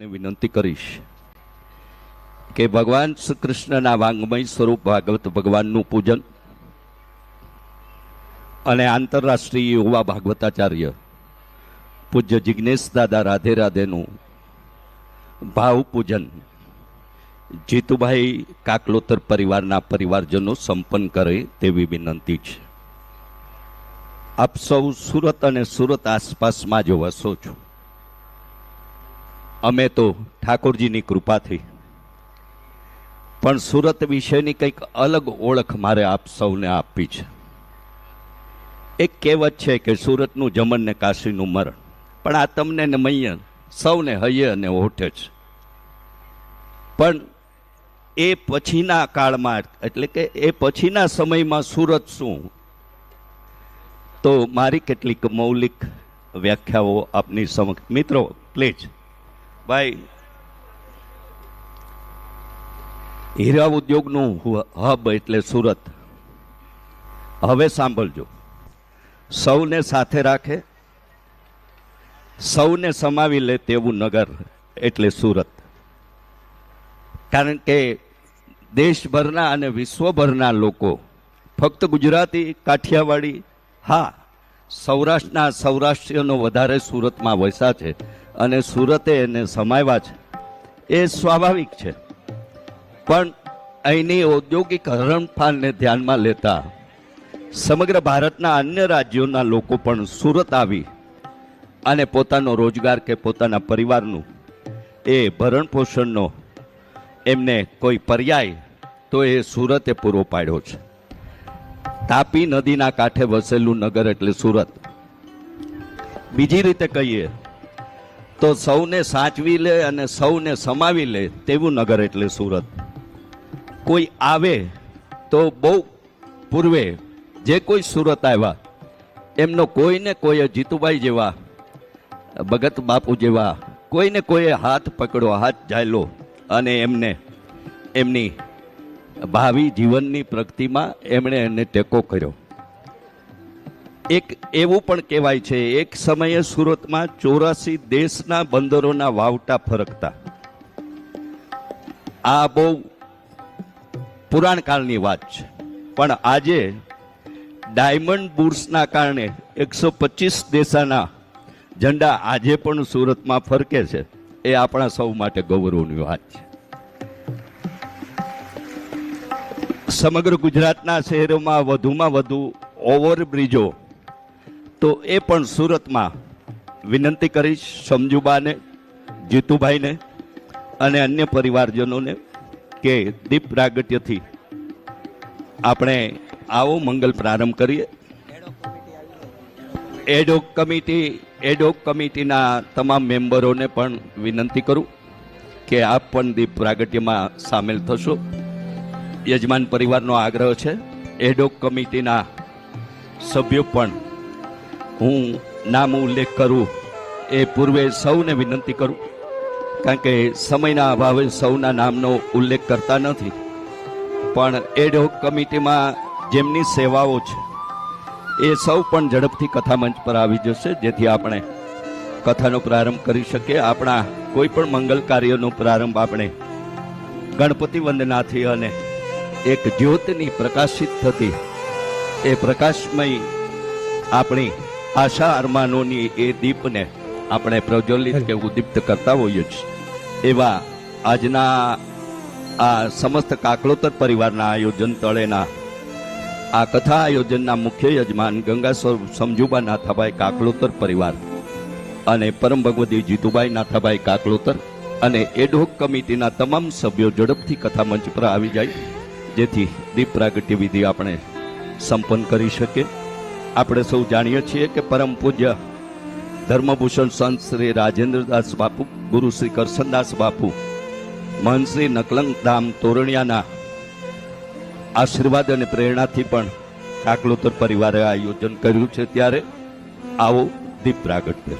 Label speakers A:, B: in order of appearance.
A: ને વિનંતી કરીશ કે ભગવાન શ્રી કૃષ્ણના વાંગમય સ્વરૂપ ભાગવત ભગવાનનું પૂજન અને આંતરરાષ્ટ્રીય યુવા ભાગવતાચાર્ય પૂજ્ય જિજ્ઞેશ દાદા રાધે રાધેનું ભાવ પૂજન જીતુભાઈ કાકલોતર પરિવારના પરિવારજનો સંપન્ન કરે તેવી વિનંતી છે. આપ સૌ સુરત અને સુરત આસપાસમાં જો વસો છો. અમે તો ઠાકોરજીની કૃપાથી. પણ સુરત વિશેની કંઈક અલગ ઓળખ મારે આપ સૌને આપવી છે. એક કહેવત છે કે સુરતનું જમણ ને કાશીનું મરણ. પણ આ તમને ને મૈયન સૌને હૈયે અને ઓઠે છે. પણ એ પછીના કાળમાં, એટલે કે એ પછીના સમયમાં સુરત શું? તો મારી કેટલીક મૌલિક વ્યાખ્યાઓ આપની સમક્ષ. મિત્રો, પ્લીઝ. ભાઈ, હીરા ઉદ્યોગનું હબ એટલે સુરત. હવે સાંભળજો. સૌને સાથે રાખે, સૌને સમાવી લે તેવું નગર એટલે સુરત. કારણ કે દેશભરના અને વિશ્વભરના લોકો, ફક્ત ગુજરાતી, કાઠિયાવાડી, હા, સૌરાષ્ટ્રના સૌરાષ્ટ્રીયનો વધારે સુરતમાં વસા છે. અને સુરતે એને સમાવ્યા છે. એ સ્વાભાવિક છે. પણ અહીંની ઔદ્યોગિક હરણફાળને ધ્યાનમાં લેતા સમગ્ર ભારતના અન્ય રાજ્યોના લોકો પણ સુરત આવી અને પોતાનો રોજગાર કે પોતાના પરિવારનું એ ભરણ પોષણનો એમને કોઈ પર્યાય તો એ સુરતે પૂરો પાડ્યો છે. તાપી નદીના કાંઠે વસેલું નગર એટલે સુરત. બીજી રીતે કહીએ તો સૌને સાચવી લે અને સૌને સમાવી લે તેવું નગર એટલે સુરત. કોઈ આવે તો બહુ પૂર્વે જે કોઈ સુરત આવ્યા, એમનો કોઈને કોઈ જીતુભાઈ જેવા, ભગત બાપુ જેવા, કોઈને કોઈએ હાથ પકડો હાથ જાયલો અને એમને, એમની ભાવિ જીવનની પ્રગતિમાં એમણે એને ટેકો કર્યો. એક એવું પણ કહેવાય છે, એક સમયે સુરતમાં ચોરાસી દેશના બંદરોના વાવટા ફરકતા. આ બહુ પુરાણ કાળની વાત છે. પણ આજે ડાયમંડ બુર્સના કારણે એકસો પચીસ દેશાના ઝંડા આજે પણ સુરતમાં ફરકે છે. એ આપણા સૌ માટે ગૌરવની વાત છે. સમગ્ર ગુજરાતના શહેરોમાં વધુમાં વધુ ઓવરબ્રિજો તો એ પણ સુરતમાં વિનંતી કરીશ સમજુબાને, જીતુભાઈને અને અન્ય પરિવારજનોને કે દીપ પ્રાગટ્યથી આપણે આવો મંગલ પ્રારંભ કરીએ. એડોક કમિટી એડોક કમિટીના તમામ મેમ્બરોને પણ વિનંતી કરું કે આપ પણ દીપ પ્રાગટ્યમાં સામેલ થશો. યજમાન પરિવારનો આગ્રહ છે. એડોક કમિટીના સભ્યો પણ હું નામ ઉલ્લેખ કરું એ પૂર્વે સૌને વિનંતી કરું. કારણ કે સમયના અભાવે સૌના નામનો ઉલ્લેખ કરતા નથી. પણ એડોક કમિટીમાં જેમની સેવાઓ છે, એ સૌ પણ ઝડપથી કથા મંચ પર આવી જશે. જેથી આપણે કથાનો પ્રારંભ કરી શકીએ. આપણા કોઈ પણ મંગલ કાર્યનો પ્રારંભ આપણે ગણપતિ વંદનાથી અને એક જ્યોતની પ્રકાશિત થતી એ પ્રકાશમય આપણી આશા અરમાનોની એ દીપને આપણે પ્રજ્વલિત કે ઉદ્દીપ્ત કરતા હોઈએ છીએ એવા આજના આ સમસ્ત કાકલોતર પરિવારના આયોજન તળેના આ કથા આયોજનના મુખ્ય યજમાન ગંગાસ્વર સમજુબા નાથાભાઈ કાકલોતર પરિવાર અને પરમ ભગવતી જીતુભાઈ નાથાભાઈ કાકલોતર અને એડહોક કમિટીના તમામ સભ્યો ઝડપથી કથા મંચ પર આવી જાય જેથી દીપ પ્રાગટ્ય વિધિ આપણે સંપન્ન કરી શકીએ. આપણે સૌ જાણીએ છીએ કે પરમ પૂજ્ય ધર્મભૂષણ સંત શ્રી રાજેન્દ્રદાસ બાપુ, ગુરુ શ્રી કરશનદાસ બાપુ, મહંત શ્રી નકલંગ ધામ તોરણિયાના આશીર્વાદ અને પ્રેરણાથી પણ કાકલોતર પરિવારે આયોજન કર્યું છે. ત્યારે આવો દીપ પ્રાગટ્ય.